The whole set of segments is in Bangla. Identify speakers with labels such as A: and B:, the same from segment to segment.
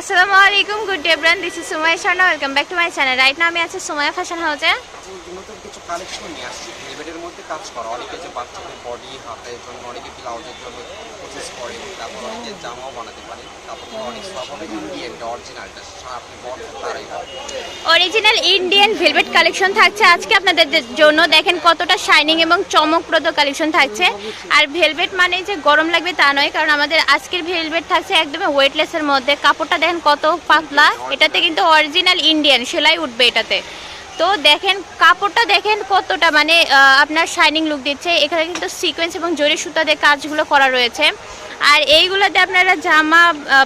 A: আসসালামু আলাইকুম good day bran this is Sumaiya Sharma welcome back to my channel right now আমি আছি সুমাইয়া ফ্যাশন হাউসে
B: নতুন কিছু কালেকশন নিয়ে আসছি। মধ্যে কাজ করা। অনেকে যে বাচ্চাদের বডি জন্য, অনেকে ব্লাউজের জন্য প্রসেস করে, তারপর অনেকে জামাও বানাতে পারে। তারপর অনেক সব অরিজিনালটা আপনি বড় তারাই হবে
A: অরিজিনাল ইন্ডিয়ান ভেলভেট কালেকশন থাকছে আজকে আপনাদের জন্য। দেখেন কতটা শাইনিং এবং চমকপ্রদ কালেকশন থাকছে। আর ভেলভেট মানে যে গরম লাগবে তা নয়, কারণ আমাদের আজকের ভেলভেট থাকছে একদমই ওয়েটলেসের মধ্যে। কাপড়টা দেখেন কত পাতলা। এটাতে কিন্তু অরিজিনাল ইন্ডিয়ান সেলাই উঠবে এটাতে। তো দেখেন, কাপড়টা দেখেন কতটা মানে আপনার শাইনিং লুক দিচ্ছে। এখানে কিন্তু সিকোয়েন্স এবং জরি সুতা দিয়ে কাজগুলো করা রয়েছে। আর এইগুলোতে আপনারা জামা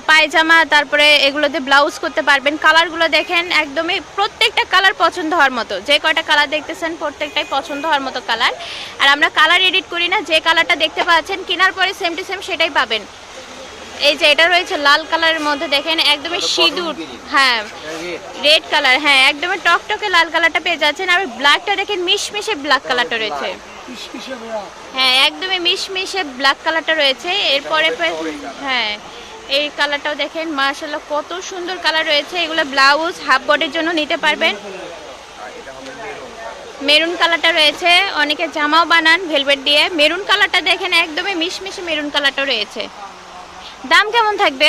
A: পায়জামা, তারপরে এগুলোতে ব্লাউজ করতে পারবেন। কালারগুলো দেখেন একদমই প্রত্যেকটা কালার পছন্দ হওয়ার মতো। যে কয়টা কালার দেখতেছেন, প্রত্যেকটাই পছন্দ হওয়ার মতো কালার আর আমরা কালার এডিট করি না, যে কালারটা দেখতে পাচ্ছেন, কেনার পরে সেম টু সেম সেটাই পাবেন। এই যে এটা রয়েছে লাল কালারের মধ্যে দেখেন একদমই সিঁদুর। হ্যাঁ রেড কালার হ্যাঁ একদমই টকটকে লাল কালারটা পেয়ে যাচ্ছেন। আর ব্ল্যাকটা দেখেন মিশমিশে ব্ল্যাক কালারটা রয়েছে। হ্যাঁ একদমই মিশমিশে ব্ল্যাক কালারটা রয়েছে। এরপরে হ্যাঁ এই কালারটাও দেখেন মার্শাল্লাহ কত সুন্দর কালার রয়েছে। এগুলো ব্লাউজ হাফ বডির জন্য নিতে পারবেন। মেরুন কালারটা রয়েছে। অনেকে জামাও বানান ভেলভেট দিয়ে। মেরুন কালারটা দেখেন একদমই মিশমিশে মেরুন কালারটা রয়েছে। দাম কেমন থাকবে?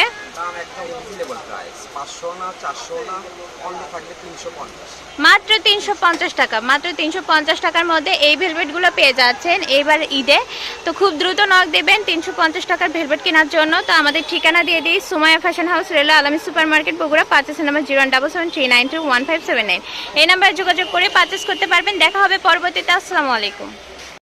A: মাত্র তিনশো পঞ্চাশ টাকা। মাত্র তিনশো পঞ্চাশ টাকার মধ্যে এই ভেলভেটগুলো পেয়ে যাচ্ছেন। এইবার ঈদে। তো খুব দ্রুত নক দেবেন তিনশো পঞ্চাশ টাকার ভেলভেট কেনার জন্য। তো আমাদের ঠিকানা দিয়ে দিই সুমায়া ফ্যাশন হাউস রেলা আলামী super market Bogura পাঁচেস number zero double seven three nine two one five seven nine এই নাম্বারে যোগাযোগ করে পারচেস করতে পারবেন। দেখা হবে পরবর্তীতে। আসসালামু আলাইকুম।